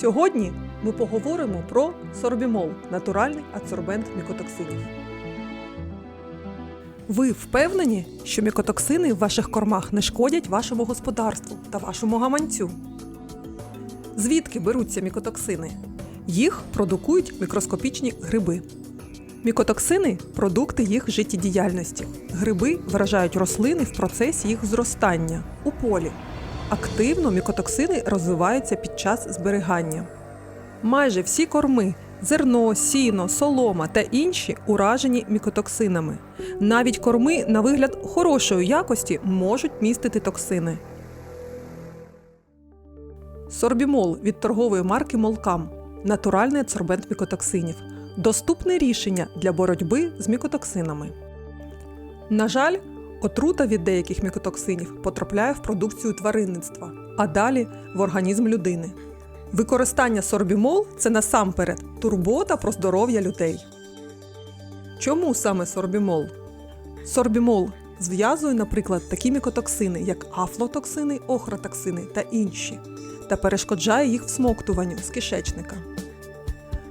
Сьогодні ми поговоримо про сорбімол натуральний адсорбент мікотоксинів. Ви впевнені, що мікотоксини в ваших кормах не шкодять вашому господарству та вашому гаманцю? Звідки беруться мікотоксини? Їх продукують мікроскопічні гриби. Мікотоксини продукти їх життєдіяльності. Гриби вражають рослини в процесі їх зростання у полі. Активно мікотоксини розвиваються під час зберігання. Майже всі корми зерно, сіно, солома та інші уражені мікотоксинами. Навіть корми на вигляд хорошої якості можуть містити токсини. Сорбімол від торгової марки Молкам натуральний адсорбент мікотоксинів. Доступне рішення для боротьби з мікотоксинами. На жаль, отрута від деяких мікотоксинів потрапляє в продукцію тваринництва, а далі в організм людини. Використання сорбімол це насамперед турбота про здоров'я людей. Чому саме сорбімол? Сорбімол зв'язує, наприклад, такі мікотоксини, як афлотоксини, охротоксини та інші, та перешкоджає їх всмоктуванню з кишечника.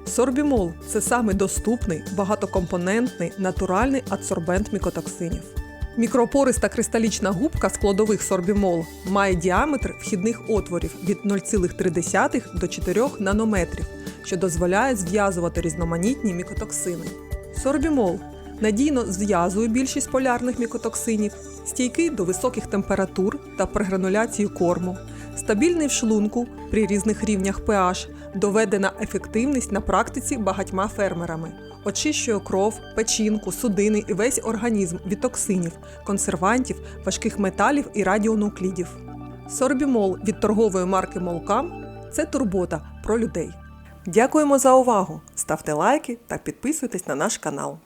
Сорбімол це саме доступний, багатокомпонентний натуральний адсорбент мікотоксинів. Мікропориста кристалічна губка складових сорбімол має діаметр вхідних отворів від 0,3 до 4 нанометрів, що дозволяє зв'язувати різноманітні мікотоксини. Сорбімол надійно зв'язує більшість полярних мікотоксинів, стійкий до високих температур та прегрануляції корму, стабільний в шлунку при різних рівнях pH, доведена ефективність на практиці багатьма фермерами. Очищує кров, печінку, судини і весь організм від токсинів, консервантів, важких металів і радіонуклідів. Сорбімол від торгової марки Молкам це турбота про людей. Дякуємо за увагу! Ставте лайки та підписуйтесь на наш канал.